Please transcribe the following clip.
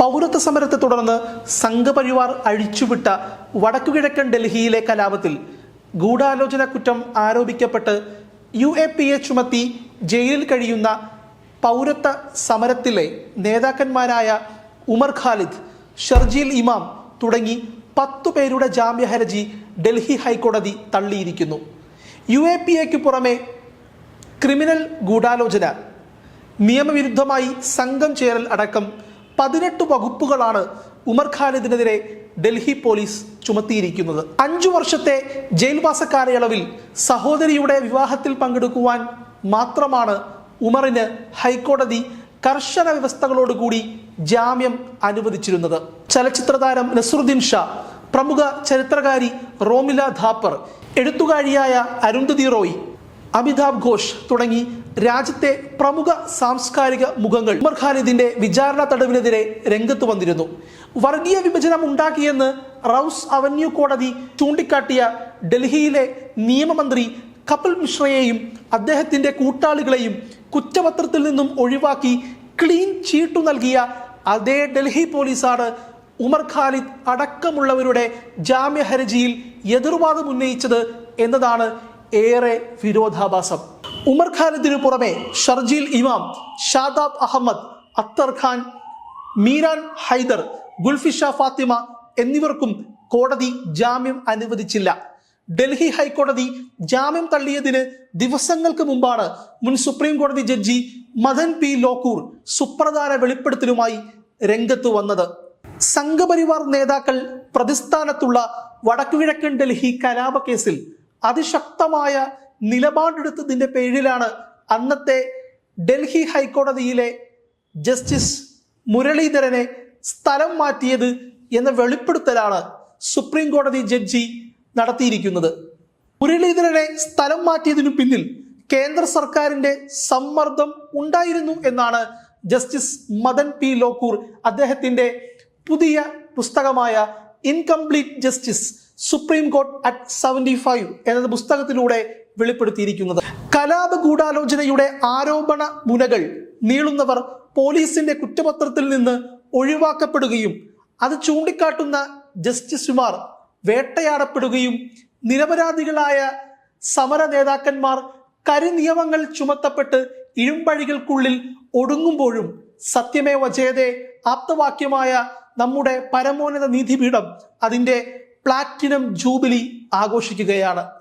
പൗരത്വ സമരത്തെ തുടർന്ന് സംഘപരിവാർ അഴിച്ചുവിട്ട വടക്കുകിഴക്കൻ ഡൽഹിയിലെ കലാപത്തിൽ ഗൂഢാലോചന കുറ്റം ആരോപിക്കപ്പെട്ട് യു എ പി എ ചുമത്തി ജയിലിൽ കഴിയുന്ന പൗരത്വ സമരത്തിലെ നേതാക്കന്മാരായ ഉമർ ഖാലിദ് ഷർജീൽ ഇമാം തുടങ്ങി പത്തു പേരുടെ ജാമ്യ ഹർജി ഡൽഹി ഹൈക്കോടതി തള്ളിയിരിക്കുന്നു. യു എ പി എക്ക് പുറമെ ക്രിമിനൽ ഗൂഢാലോചന നിയമവിരുദ്ധമായി സംഘം ചേരൽ അടക്കം പതിനെട്ട് വകുപ്പുകളാണ് ഉമർ ഖാലിദിനെതിരെ ഡൽഹി പോലീസ് ചുമത്തിയിരിക്കുന്നത്. അഞ്ചു വർഷത്തെ ജയിൽവാസ കാലയളവിൽ സഹോദരിയുടെ വിവാഹത്തിൽ പങ്കെടുക്കുവാൻ മാത്രമാണ് ഉമറിന് ഹൈക്കോടതി കർശന വ്യവസ്ഥകളോടുകൂടി ജാമ്യം അനുവദിച്ചിരുന്നത്. ചലച്ചിത്ര താരം നസറുദ്ദീൻ ഷാ പ്രമുഖ ചരിത്രകാരി റോമില ധാപ്പർ എഴുത്തുകാരിയായ അരുന്ധതി റോയ് അമിതാഭ് ഘോഷ് തുടങ്ങി രാജ്യത്തെ പ്രമുഖ സാംസ്കാരിക മുഖങ്ങൾ ഉമർ ഖാലിദിന്റെ വിചാരണ തടവിനെതിരെ രംഗത്ത് വന്നിരുന്നു. വർഗീയ വിഭജനം ഉണ്ടാക്കിയെന്ന് റൌസ് അവന്യൂ കോടതി ചൂണ്ടിക്കാട്ടിയ ഡൽഹിയിലെ നിയമമന്ത്രി കപിൽ മിശ്രയെയും അദ്ദേഹത്തിന്റെ കൂട്ടാളികളെയും കുറ്റപത്രത്തിൽ നിന്നും ഒഴിവാക്കി ക്ലീൻ ചീട്ടു നൽകിയ അതേ ഡൽഹി പോലീസാണ് ഉമർ ഖാലിദ് അടക്കമുള്ളവരുടെ ജാമ്യ ഹർജിയിൽ എതിർവാദം ഉന്നയിച്ചത് എന്നതാണ് ഏറെ വിരോധാഭാസം. ഉമർ ഖാലിദിനു പുറമെ ഷർജീൽ ഇമാം ഷാദാബ് അഹമ്മദ് അത്തർ ഖാൻ മീരാൻ ഹൈദർ ഗുൽഫിഷ ഫാത്തിമ എന്നിവർക്കും കോടതി ജാമ്യം അനുവദിച്ചില്ല. ഡൽഹി ഹൈക്കോടതി ജാമ്യം തള്ളിയതിന് ദിവസങ്ങൾക്ക് മുമ്പാണ് മുൻ സുപ്രീം കോടതി ജഡ്ജി മദൻ പി ലോക്കൂർ സുപ്രധാന വെളിപ്പെടുത്തലുമായി രംഗത്ത് വന്നത്. സംഘപരിവാർ നേതാക്കൾ പ്രതിസ്ഥാനത്തുള്ള വടക്കുകിഴക്കൻ ഡൽഹി കലാപ കേസിൽ അതിശക്തമായ നിലപാടെടുത്തതിന്റെ പേരിലാണ് അന്നത്തെ ഡൽഹി ഹൈക്കോടതിയിലെ ജസ്റ്റിസ് മുരളീധരനെ സ്ഥലം മാറ്റിയത് എന്ന വെളിപ്പെടുത്തലാണ് സുപ്രീം കോടതി ജഡ്ജി നടത്തിയിരിക്കുന്നത്. മുരളീധരനെ സ്ഥലം മാറ്റിയതിനു പിന്നിൽ കേന്ദ്ര സർക്കാരിന്റെ സമ്മർദ്ദം ഉണ്ടായിരുന്നു എന്നാണ് ജസ്റ്റിസ് മദൻ പി ലോക്കൂർ അദ്ദേഹത്തിന്റെ പുതിയ പുസ്തകമായ incomplete justice supreme court at seventy five എന്ന പുസ്തകത്തിലൂടെ വെളിപ്പെടുത്തിയിരിക്കുന്നത്. കലാപ ഗൂഢാലോചനയുടെ ആരോപണ മുനകൾ നീളുന്നവർ പോലീസിന്റെ കുറ്റപത്രത്തിൽ നിന്ന് ഒഴിവാക്കപ്പെടുകയും അത് ചൂണ്ടിക്കാട്ടുന്ന ജസ്റ്റിസുമാർ വേട്ടയാടപ്പെടുകയും നിരപരാധികളായ സമര നേതാക്കന്മാർ കരിനിയമങ്ങൾ ചുമത്തപ്പെട്ട് ഇഴുമ്പഴികൾക്കുള്ളിൽ ഒടുങ്ങുമ്പോഴും സത്യമേ വജയതേ ആപ്തവാക്യമായ നമ്മുടെ പരമോന്നത നീതിപീഠം അതിന്റെ പ്ലാറ്റിനം ജൂബിലി ആഘോഷിക്കുകയാണ്.